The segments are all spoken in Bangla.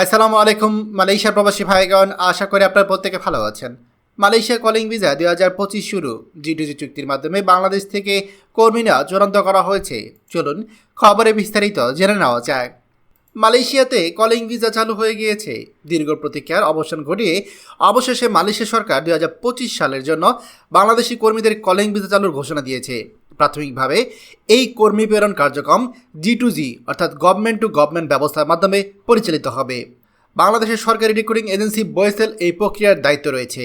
আসসালামু আলাইকুম মালয়েশিয়ার প্রবাসী ভাইগণ, আশা করি আপনার প্রত্যেকে ভালো আছেন। মালয়েশিয়া কলিং ভিসা দুই হাজার পঁচিশ শুরু। জিডিজি চুক্তির মাধ্যমে বাংলাদেশ থেকে কর্মী নেওয়া চূড়ান্ত করা হয়েছে। চলুন খবরে বিস্তারিত জেনে নেওয়া যাক। মালয়েশিয়াতে কলিং ভিসা চালু হয়ে গিয়েছে। দীর্ঘ প্রতীক্ষার অবসান ঘটিয়ে অবশেষে মালয়েশিয়া সরকার দুই হাজার পঁচিশ সালের জন্য বাংলাদেশি কর্মীদের কলিং ভিসা চালুর ঘোষণা দিয়েছে। প্রাথমিকভাবে এই কর্মী প্রেরণ কার্যক্রম জি টু জি অর্থাৎ গভর্নমেন্ট টু গভর্নমেন্ট ব্যবস্থার মাধ্যমে পরিচালিত হবে। বাংলাদেশের সরকারি রিক্রুটিং এজেন্সি বয়েসেল এই প্রক্রিয়ার দায়িত্ব রয়েছে।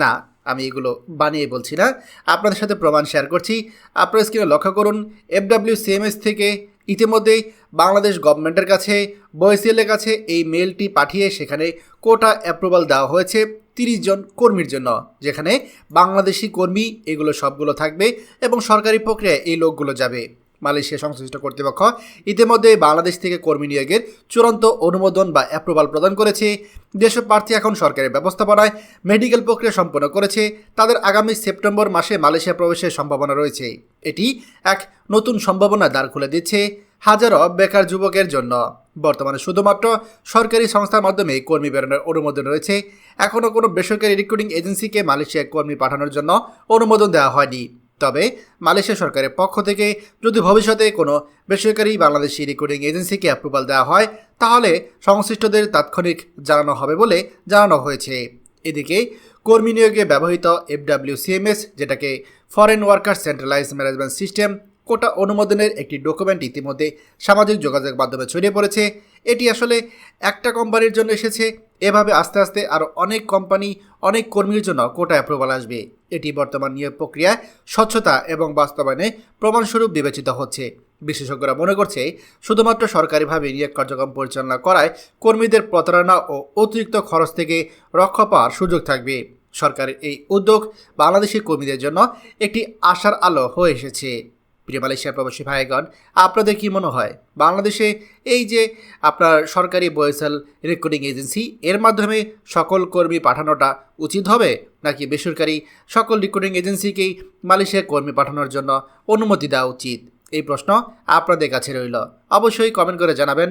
না, আমি এগুলো বানিয়ে বলছি না। আপনাদের সাথে প্রমাণ শেয়ার করছি। আপনারা স্ক্রিনে লক্ষ্য করুন এফডাব্লিউ সিএমএস থেকে ইতিমধ্যেই বাংলাদেশ গভর্নমেন্টের কাছে বয়েসিএলের কাছে এই মেলটি পাঠিয়ে সেখানে কোটা অ্যাপ্রুভাল দেওয়া হয়েছে। তিরিশ জন কর্মীর জন্য, যেখানে বাংলাদেশি কর্মী এগুলো সবগুলো থাকবে এবং সরকারি প্রক্রিয়ায় এই লোকগুলো যাবে। মালয়েশিয়া সংশ্লিষ্ট কর্তৃপক্ষ ইতিমধ্যে বাংলাদেশ থেকে কর্মী নিয়োগের চূড়ান্ত অনুমোদন বা অ্যাপ্রুভাল প্রদান করেছে। যেসব প্রার্থী এখন সরকারের ব্যবস্থাপনায় মেডিকেল প্রক্রিয়া সম্পন্ন করেছে, তাদের আগামী সেপ্টেম্বর মাসে মালয়েশিয়া প্রবেশের সম্ভাবনা রয়েছে। এটি এক নতুন সম্ভাবনা দ্বার খুলে দিচ্ছে। হাজারো বেকার যুবকের জন্য। বর্তমানে শুধুমাত্র সরকারি সংস্থার মাধ্যমে কর্মী বেরোনোর অনুমোদন রয়েছে। এখনও কোনো বেসরকারি রিক্রুটিং এজেন্সিকে মালয়েশিয়ায় কর্মী পাঠানোর জন্য অনুমোদন দেওয়া হয়নি। তবে মালয়েশিয়া সরকারের পক্ষ থেকে যদি ভবিষ্যতে কোনো বেসরকারি বাংলাদেশি রিক্রুটিং এজেন্সিকে অ্যাপ্রুভাল দেওয়া হয়, তাহলে সংশ্লিষ্টদের তাৎক্ষণিক জানানো হবে বলে জানানো হয়েছে। এদিকে, কর্মী নিয়োগে ব্যবহৃত এফডাব্লিউ সিএমএস যেটাকে foreign worker centralise management system quota অনুমোদনের একটি ডকুমেন্ট ইতিমধ্যে সামাজিক যোগাযোগ মাধ্যমে ছড়িয়ে পড়েছে। এটি আসলে একটা কোম্পানির জন্য এসেছে। এভাবে আস্তে আস্তে আরও অনেক কোম্পানি অনেক কর্মীর জন্য কোটা অ্যাপ্রুভাল আসবে। এটি বর্তমান নিয়োগ প্রক্রিয়ায় স্বচ্ছতা এবং বাস্তবায়নে প্রমাণস্বরূপ বিবেচিত হচ্ছে। বিশেষজ্ঞরা মনে করছে, শুধুমাত্র সরকারিভাবে নিয়োগ কার্যক্রম পরিচালনা করায় কর্মীদের প্রতারণা ও অতিরিক্ত খরচ থেকে রক্ষা পাওয়ার সুযোগ থাকবে। সরকারের এই উদ্যোগ বাংলাদেশি কর্মীদের জন্য একটি আশার আলো হয়ে এসেছে। প্রিয় মালয়েশিয়ার প্রবাসী ভাইগণ, আপনাদের কি মনে হয়? বাংলাদেশে এই যে আপনার সরকারি বয়সাল রেকর্ডিং এজেন্সি এর মাধ্যমে সকল কর্মী পাঠানোটা উচিত হবে? নাকি বেসরকারি সকল রেকর্ডিং এজেন্সিকেই মালয়েশিয়ার কর্মী পাঠানোর জন্য অনুমতি দেওয়া উচিত? এই প্রশ্ন আপনাদের কাছে রইল। অবশ্যই কমেন্ট করে জানাবেন।